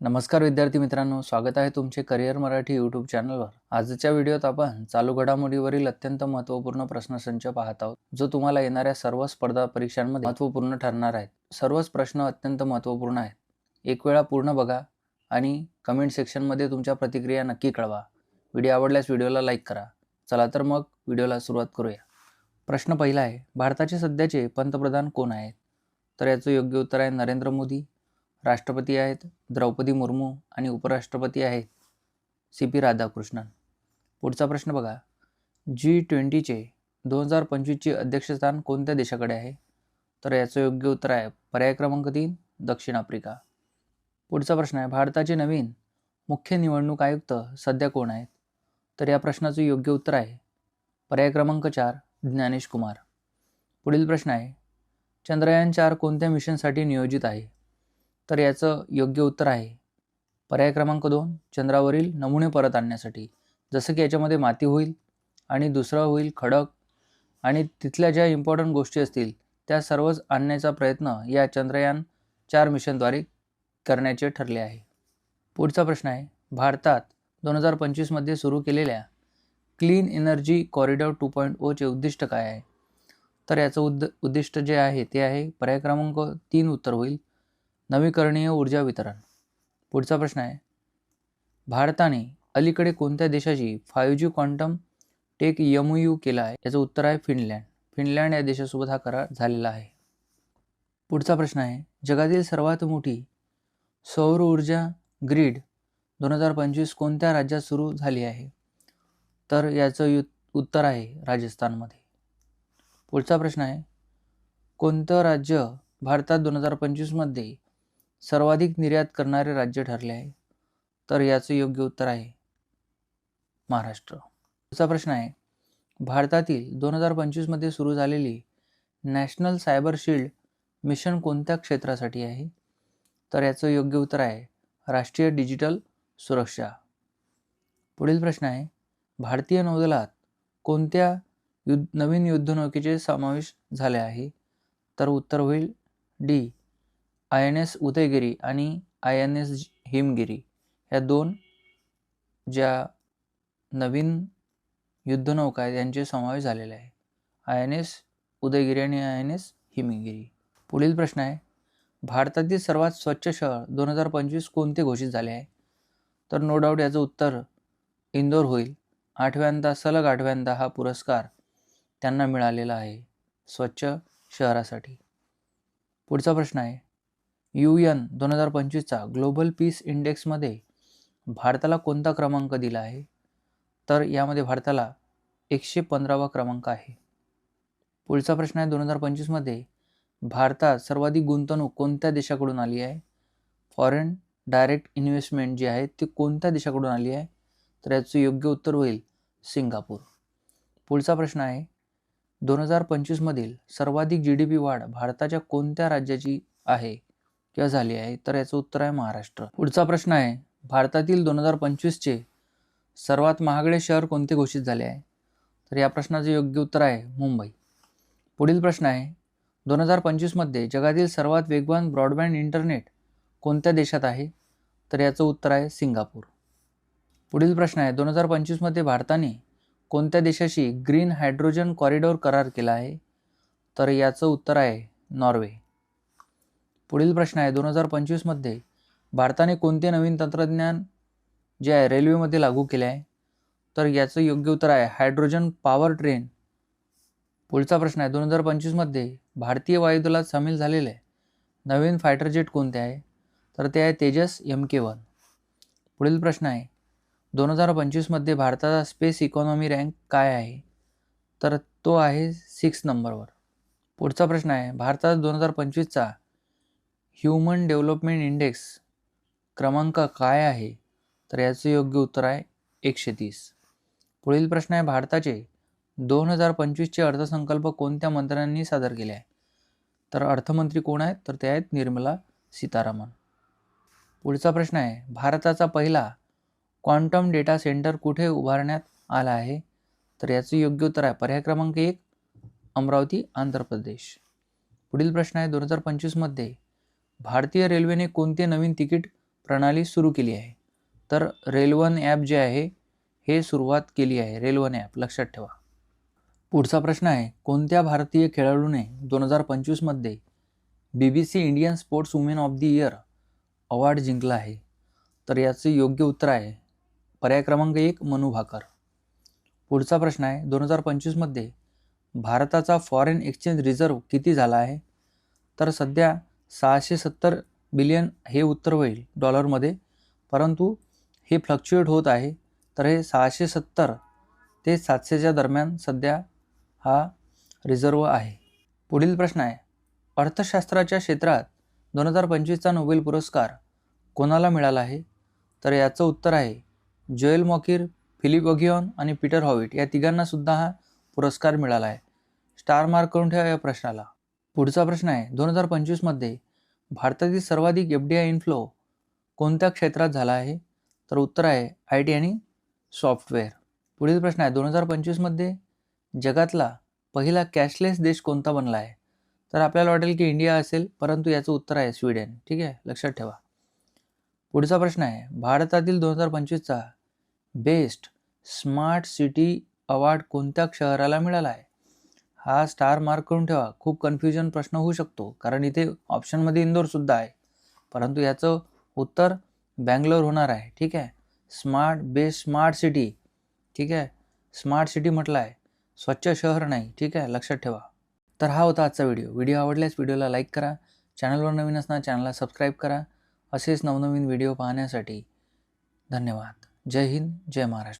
नमस्कार विद्यार्थी मित्रांनो स्वागत आहे तुमचे करिअर मराठी यूट्यूब चॅनलवर आजच्या व्हिडिओत आपण चालू घडामोडीवरील अत्यंत महत्त्वपूर्ण प्रश्नसंच पाहत आहोत जो तुम्हाला येणाऱ्या सर्व स्पर्धा परीक्षांमध्ये महत्त्वपूर्ण ठरणार आहेत. सर्वच प्रश्न अत्यंत महत्त्वपूर्ण आहेत. एक वेळा पूर्ण बघा आणि कमेंट सेक्शनमध्ये तुमच्या प्रतिक्रिया नक्की कळवा. व्हिडिओ आवडल्यास व्हिडिओला लाईक करा. चला तर मग व्हिडिओला सुरुवात करूया. प्रश्न पहिला आहे भारताचे सध्याचे पंतप्रधान कोण आहेत? तर याचं योग्य उत्तर आहे नरेंद्र मोदी. राष्ट्रपती आहेत द्रौपदी मुर्मू आणि उपराष्ट्रपती आहेत सी पी राधाकृष्णन. पुढचा प्रश्न बघा. जी ट्वेंटीचे दोन हजार पंचवीसचे अध्यक्षस्थान कोणत्या देशाकडे आहे? तर याचं योग्य उत्तर आहे पर्याय क्रमांक तीन दक्षिण आफ्रिका. पुढचा प्रश्न आहे भारताचे नवीन मुख्य निवडणूक आयुक्त सध्या कोण आहेत? तर या प्रश्नाचं योग्य उत्तर आहे पर्याय क्रमांक चार ज्ञानेश कुमार. पुढील प्रश्न आहे चंद्रयान चार कोणत्या मिशनसाठी नियोजित आहे? तर याचं योग्य उत्तर आहे. पर्याय क्रमांक दोन चंद्रावरील नमुने परत आणण्यासाठी. जसं की याच्यामध्ये माती होईल आणि दुसरं होईल खडक आणि तिथल्या ज्या इम्पॉर्टंट गोष्टी असतील त्या सर्वच आणण्याचा प्रयत्न या चंद्रयान चार मिशनद्वारे करण्याचे ठरले आहे. पुढचा प्रश्न आहे भारतात दोन हजार पंचवीसमध्ये सुरू केलेल्या clean energy corridor two point ओचे उद्दिष्ट काय आहे? तर याचं उद्द उद्दिष्ट जे आहे ते आहे पर्याय क्रमांक तीन उत्तर होईल. नवीकरणीय ऊर्जा वितरण. पुढचा प्रश्न आहे. भारताने अलीकडे कोणत्या देशाची five G quantum tech M U केला आहे? याचं उत्तर आहे फिनलँड. फिनलँड या देशासोबत हा करार झालेला आहे. पुढचा प्रश्न आहे. जगातील सर्वात मोठी सौर ऊर्जा ग्रीड दोन हजार पंचवीस कोणत्या राज्यात सुरू झाली आहे? तर याचं यु उत्तर आहे राजस्थानमध्ये. पुढचा प्रश्न आहे. कोणतं राज्य भारतात दोन हजार पंचवीसमध्ये सर्वाधिक निर्यात करणारे राज्य ठरले आहे. तर याचं योग्य उत्तर आहे महाराष्ट्र. पुढचा प्रश्न आहे. भारतातील दोन हजार पंचवीसमध्ये सुरू झालेली नॅशनल सायबर शिल्ड मिशन कोणत्या क्षेत्रासाठी आहे? तर याचं योग्य उत्तर आहे राष्ट्रीय डिजिटल सुरक्षा. पुढील प्रश्न आहे. भारतीय नौदलात कोणत्या युद्ध नवीन युद्धनौकेचे समावेश झाले आहे? तर उत्तर होईल D. I N S Udaygiri आणि आय एन एस हिमगिरी ह्या दोन ज्या नवीन युद्धनौका आहेत यांचे समावेश झालेले आहे. आय एन एस उदयगिरी आणि आय एन एस हिमगिरी. पुढील प्रश्न आहे भारतातील सर्वात स्वच्छ शहर दोन हजार पंचवीस कोणते घोषित झाले आहे? तर नो डाऊट याचं उत्तर इंदोर होईल. आठव्यांदा सलग आठव्यांदा हा पुरस्कार त्यांना मिळालेला आहे स्वच्छ शहरासाठी. पुढचा प्रश्न आहे यू एन दोन हजार पंचवीसचा ग्लोबल पीस इंडेक्समध्ये भारताला कोणता क्रमांक दिला आहे? तर यामध्ये भारताला एकशे पंधरावा क्रमांक आहे. पुढचा प्रश्न आहे दोन हजार पंचवीसमध्ये भारतात सर्वाधिक गुंतवणूक कोणत्या देशाकडून आली आहे? फॉरेन डायरेक्ट इन्व्हेस्टमेंट जी आहे ती कोणत्या देशाकडून आली आहे? तर याचं योग्य उत्तर होईल सिंगापूर. पुढचा प्रश्न आहे दोन हजार पंचवीसमधील सर्वाधिक जी डी पी वाढ भारताच्या कोणत्या राज्याची आहे? किंवा झाली आहे तर याचं उत्तर आहे महाराष्ट्र. पुढचा प्रश्न आहे भारतातील दोन हजार पंचवीसचे सर्वात महागडे शहर कोणते घोषित झाले आहे? तर या प्रश्नाचे योग्य उत्तर आहे मुंबई. पुढील प्रश्न आहे दोन हजार पंचवीसमध्ये जगातील सर्वात वेगवान ब्रॉडबँड इंटरनेट कोणत्या देशात आहे? तर याचं उत्तर आहे सिंगापूर. पुढील प्रश्न आहे दोन हजार पंचवीसमध्ये भारताने कोणत्या देशाशी ग्रीन हायड्रोजन कॉरिडॉर करार केला आहे? तर याचं उत्तर आहे नॉर्वे. पुढील प्रश्न आहे. दोन हजार पंचवीसमध्ये भारताने कोणते नवीन तंत्रज्ञान जे आहे रेल्वेमध्ये लागू केले आहे? तर याचं योग्य उत्तर आहे हायड्रोजन पॉवर ट्रेन. पुढचा प्रश्न आहे. दोन हजार पंचवीसमध्ये भारतीय वायुदलात सामील झालेले नवीन फायटर जेट कोणते आहे? तर ते आहे तेजस एम के वन पुढील प्रश्न आहे. दोन हजार पंचवीसमध्ये भारताचा स्पेस इकॉनॉमी रँक काय आहे? तर तो आहे सिक्स नंबरवर पुढचा प्रश्न आहे. भारतात दोन हजार पंचवीसचा ह्युमन डेव्हलपमेंट इंडेक्स क्रमांक काय आहे? तर याचं योग्य उत्तर आहे एकशे तीस पुढील प्रश्न आहे भारताचे दोन हजार पंचवीसचे अर्थसंकल्प कोणत्या मंत्र्यांनी सादर केले आहे? तर अर्थमंत्री कोण आहेत? तर ते आहेत निर्मला सीतारामन. पुढचा प्रश्न आहे भारताचा पहिला क्वांटम डेटा सेंटर कुठे उभारण्यात आला आहे? तर याचं योग्य उत्तर आहे पर्याय क्रमांक एक अमरावती आंध्र प्रदेश. पुढील प्रश्न आहे दोन हजार पंचवीसमध्ये भारतीय रेल्वेने कोणते नवीन तिकीट प्रणाली सुरू केली आहे? तर रेलवन ॲप जे आहे हे सुरुवात केली आहे. रेलवन ॲप लक्षात ठेवा. पुढचा प्रश्न आहे कोणत्या भारतीय खेळाडूने दोन हजार पंचवीसमध्ये B B C Indian sports women of the year award जिंकला आहे? तर याचं योग्य उत्तर आहे पर्याय क्रमांक एक मनू भाकर. पुढचा प्रश्न आहे दोन हजार पंचवीसमध्ये भारताचा फॉरेन एक्सचेंज रिझर्व किती झाला आहे? तर सध्या सहाशे सत्तर बिलियन हे उत्तर होईल डॉलरमध्ये परंतु हे फ्लक्च्युएट होत आहे तर हे सहाशे सत्तर ते सातशेच्या दरम्यान सध्या हा रिझर्व आहे. पुढील प्रश्न आहे अर्थशास्त्राच्या क्षेत्रात दोन हजार पंचवीसचा नोबेल पुरस्कार कोणाला मिळाला आहे? तर याचं उत्तर आहे जोएल मॉकीर फिलिप ओगियॉन आणि पीटर हॉविट या तिघांनासुद्धा हा पुरस्कार मिळाला आहे. स्टार मार्क करून ठेवा या प्रश्नाला. पुढचा प्रश्न आहे. दोन हजार पंचवीसमध्ये भारतातील सर्वाधिक एफ डी आय इन्फ्लो कोणत्या क्षेत्रात झाला आहे? तर उत्तर आहे आय टी आणि सॉफ्टवेअर. पुढील प्रश्न आहे. दोन हजार पंचवीसमध्ये जगातला पहिला कॅशलेस देश कोणता बनला आहे? तर आपल्याला वाटेल की इंडिया असेल परंतु याचं उत्तर आहे स्वीडन. ठीक आहे? लक्षात ठेवा. पुढचा प्रश्न आहे. भारतातील दोन हजार पंचवीसचा बेस्ट स्मार्ट सिटी अवॉर्ड कोणत्या शहराला मिळाला आहे? हा स्टार मार्क करून ठेवा. खूप कन्फ्युजन प्रश्न होऊ शकतो. कारण इथे ऑप्शनमध्ये इंदोरसुद्धा आहे. परंतु याचं उत्तर बँगलोर होणार आहे. ठीक आहे? स्मार्ट बेस्ट स्मार्ट सिटी ठीक आहे? स्मार्ट सिटी म्हटलं आहे. स्वच्छ शहर नाही. ठीक आहे? लक्षात ठेवा. तर हा होता आजचा व्हिडिओ व्हिडिओ आवडल्यास व्हिडिओला लाईक करा. चॅनलवर नवीन असणार चॅनलला सबस्क्राईब करा. असेच नवनवीन व्हिडिओ पाहण्यासाठी धन्यवाद. जय हिंद जय महाराष्ट्र.